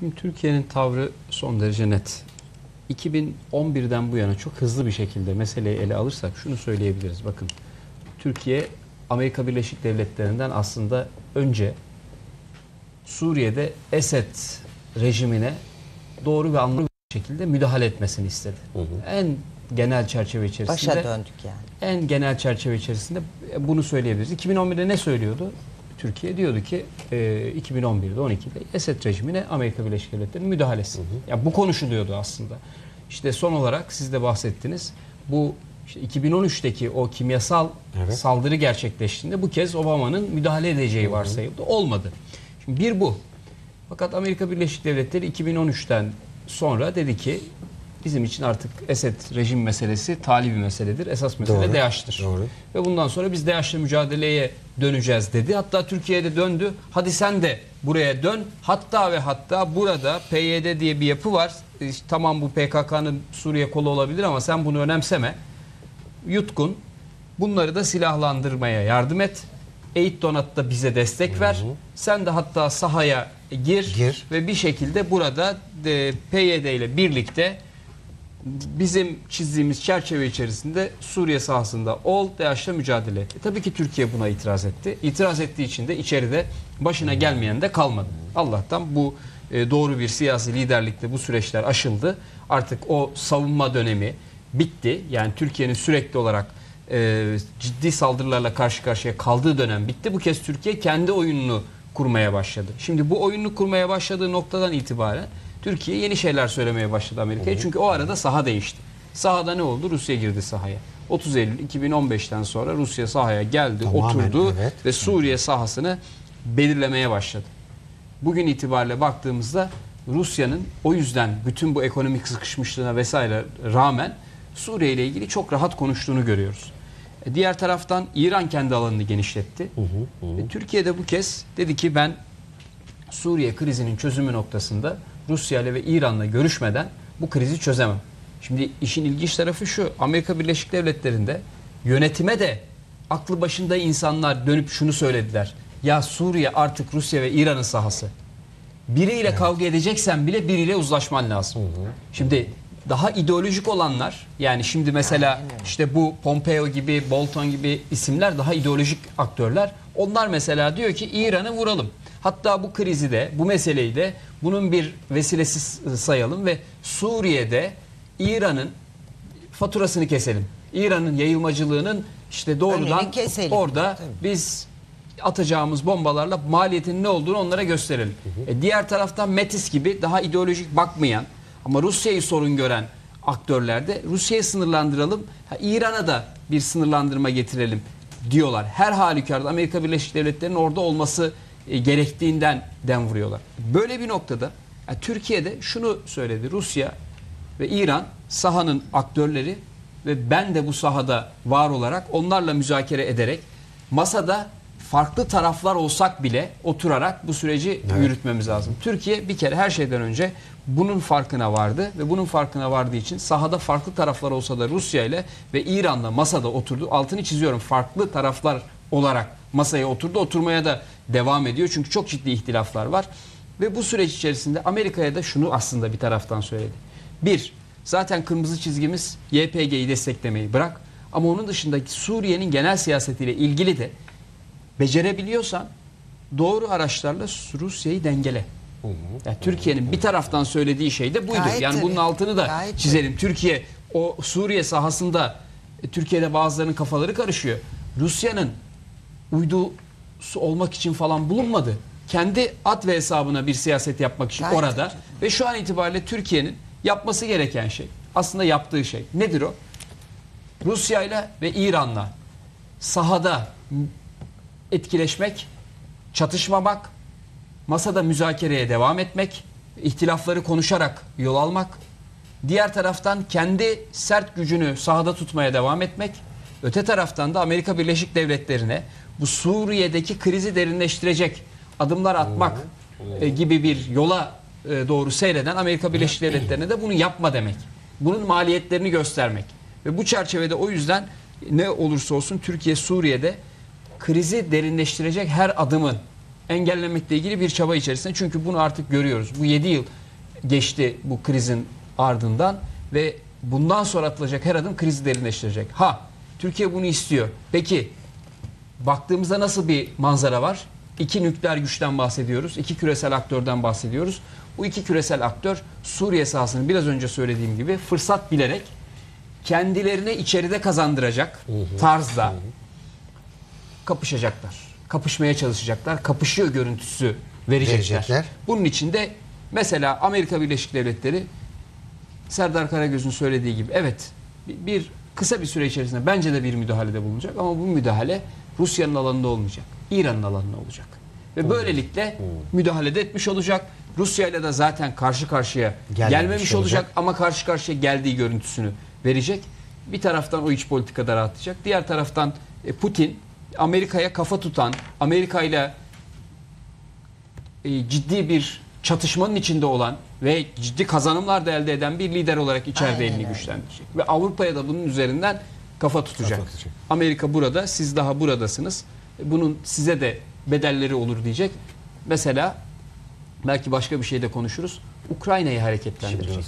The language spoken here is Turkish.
Şimdi Türkiye'nin tavrı son derece net. 2011'den bu yana çok hızlı bir şekilde meseleyi ele alırsak şunu söyleyebiliriz. Bakın Türkiye Amerika Birleşik Devletleri'nden aslında önce Suriye'de Esed rejimine doğru ve anlamlı bir şekilde müdahale etmesini istedi. En genel çerçeve içerisinde Başa döndük yani. en genel çerçeve içerisinde bunu söyleyebiliriz. 2011'de ne söylüyordu? Türkiye diyordu ki e, 2011'de 12'de Esed rejimine Amerika Birleşik Devletleri'nin müdahalesi. Yani bu konuşuluyordu aslında. İşte son olarak siz de bahsettiniz. Bu işte 2013'teki o kimyasal Evet. saldırı gerçekleştiğinde bu kez Obama'nın müdahale edeceği varsayıldı. Olmadı. Şimdi bir bu. Fakat Amerika Birleşik Devletleri 2013'ten sonra dedi ki bizim için artık Esed rejim meselesi tali bir meseledir. Esas mesele Doğru, DAEŞ'tir. doğru. Ve bundan sonra biz DAEŞ'le mücadeleye döneceğiz dedi. Hatta Türkiye'de döndü. Hadi sen de buraya dön. Hatta ve hatta burada PYD diye bir yapı var. İşte tamam bu PKK'nın Suriye kolu olabilir ama sen bunu önemseme. Yutkun. Bunları da silahlandırmaya yardım et. Eğit donatta bize destek ver. Sen de hatta sahaya gir, Gir. ve bir şekilde burada de, PYD ile birlikte bizim çizdiğimiz çerçeve içerisinde Suriye sahasında ol, DAEŞ'le mücadele etti. Tabii ki Türkiye buna itiraz etti. İtiraz ettiği için de içeride başına gelmeyen de kalmadı. Allah'tan bu e, doğru bir siyasi liderlikle bu süreçler aşıldı. Artık o savunma dönemi bitti. Yani Türkiye'nin sürekli olarak e, ciddi saldırılarla karşı karşıya kaldığı dönem bitti. Bu kez Türkiye kendi oyununu kurmaya başladı. Şimdi bu oyununu kurmaya başladığı noktadan itibaren Türkiye yeni şeyler söylemeye başladı Amerika'ya. Çünkü o arada saha değişti. Sahada ne oldu? Rusya girdi sahaya. 30 Eylül 2015'ten sonra Rusya sahaya geldi, Tamamen, oturdu evet. ve Suriye sahasını belirlemeye başladı. Bugün itibariyle baktığımızda Rusya'nın o yüzden bütün bu ekonomik sıkışmışlığına vesaire rağmen Suriye ile ilgili çok rahat konuştuğunu görüyoruz. E, Diğer taraftan İran kendi alanını genişletti. Ve Türkiye de bu kez dedi ki ben Suriye krizinin çözümü noktasında Rusya ile ve İran'la görüşmeden bu krizi çözemem. Şimdi işin ilginç tarafı şu. Amerika Birleşik Devletleri'nde yönetime de aklı başında insanlar dönüp şunu söylediler. Ya Suriye artık Rusya ve İran'ın sahası. Biriyle kavga edeceksen bile biriyle uzlaşman lazım. Şimdi daha ideolojik olanlar yani şimdi mesela işte bu Pompeo gibi Bolton gibi isimler daha ideolojik aktörler. Onlar mesela diyor ki İran'ı vuralım. Hatta bu krizi de bu meseleyi de bunun bir vesilesi sayalım ve Suriye'de İran'ın faturasını keselim. İran'ın yayılmacılığının işte doğrudan orada biz atacağımız bombalarla maliyetin ne olduğunu onlara gösterelim. E, diğer taraftan Metis gibi daha ideolojik bakmayan ama Rusya'yı sorun gören aktörlerde Rusya'yı sınırlandıralım, İran'a da bir sınırlandırma getirelim diyorlar. Her halükarda Amerika Birleşik Devletleri'nin orada olması e, gerektiğinden dem vuruyorlar. Böyle bir noktada e, Türkiye'de şunu söyledi. Rusya ve İran sahanın aktörleri ve ben de bu sahada var olarak onlarla müzakere ederek masada farklı taraflar olsak bile oturarak bu süreci yürütmemiz lazım. Türkiye bir kere her şeyden önce bunun farkına vardı ve bunun farkına vardığı için sahada farklı taraflar olsa da Rusya ile ve İran'la masada oturdu. Altını çiziyorum farklı taraflar olarak masaya oturdu. Oturmaya da devam ediyor çünkü çok ciddi ihtilaflar var. Ve bu süreç içerisinde Amerika'ya da şunu aslında bir taraftan söyledi. Bir, zaten kırmızı çizgimiz YPG'yi desteklemeyi bırak. Ama onun dışındaki Suriye'nin genel siyasetiyle ilgili de becerebiliyorsan doğru araçlarla Rusya'yı dengele. Yani Türkiye'nin bir taraftan söylediği şey de buydu. Gayet yani bunun tabii. altını da Gayet çizelim. Türkiye o Suriye sahasında e, Türkiye'de bazılarının kafaları karışıyor. Rusya'nın uydusu olmak için falan bulunmadı. Kendi at ve hesabına bir siyaset yapmak için Gayet orada ve şu an itibariyle Türkiye'nin yapması gereken şey aslında yaptığı şey nedir o? Rusya ile ve İran'la sahada etkileşmek, çatışmamak, masada müzakereye devam etmek, ihtilafları konuşarak yol almak, diğer taraftan kendi sert gücünü sahada tutmaya devam etmek, öte taraftan da Amerika Birleşik Devletleri'ne bu Suriye'deki krizi derinleştirecek adımlar atmak e, gibi bir yola e, doğru seyreden Amerika Birleşik Devletleri'ne de bunu yapma demek. Bunun maliyetlerini göstermek. Ve bu çerçevede o yüzden ne olursa olsun Türkiye Suriye'de krizi derinleştirecek her adımın engellemekle ilgili bir çaba içerisinde. Çünkü bunu artık görüyoruz. Bu 7 yıl geçti bu krizin ardından ve bundan sonra atılacak her adım krizi derinleştirecek. Ha Türkiye bunu istiyor. Peki baktığımızda nasıl bir manzara var? İki nükleer güçten bahsediyoruz. iki küresel aktörden bahsediyoruz. Bu iki küresel aktör Suriye sahasını biraz önce söylediğim gibi fırsat bilerek kendilerine içeride kazandıracak tarzda kapışacaklar. Kapışmaya çalışacaklar. Kapışıyor görüntüsü verecekler. Verecekler. Bunun için de mesela Amerika Birleşik Devletleri Serdar Karagöz'ün söylediği gibi evet bir- bir kısa bir süre içerisinde bence de bir müdahalede bulunacak ama bu müdahale Rusya'nın alanında olmayacak. İran'ın alanında olacak. Ve böylelikle müdahalede etmiş olacak. Rusya ile de zaten karşı karşıya Gelmemiş gelmemiş olacak. olacak. ama karşı karşıya geldiği görüntüsünü verecek. Bir taraftan o iç politikada rahatlayacak. Diğer taraftan e, Putin Amerika'ya kafa tutan, Amerika ile e, ciddi bir çatışmanın içinde olan ve ciddi kazanımlar da elde eden bir lider olarak içeride Aynen elini öyle. güçlendirecek. Ve Avrupa'ya da bunun üzerinden kafa tutacak. Kafa tutacak. Amerika burada, siz daha buradasınız. Bunun size de bedelleri olur diyecek. Mesela belki başka bir şey de konuşuruz. Ukrayna'yı hareketlendirecek.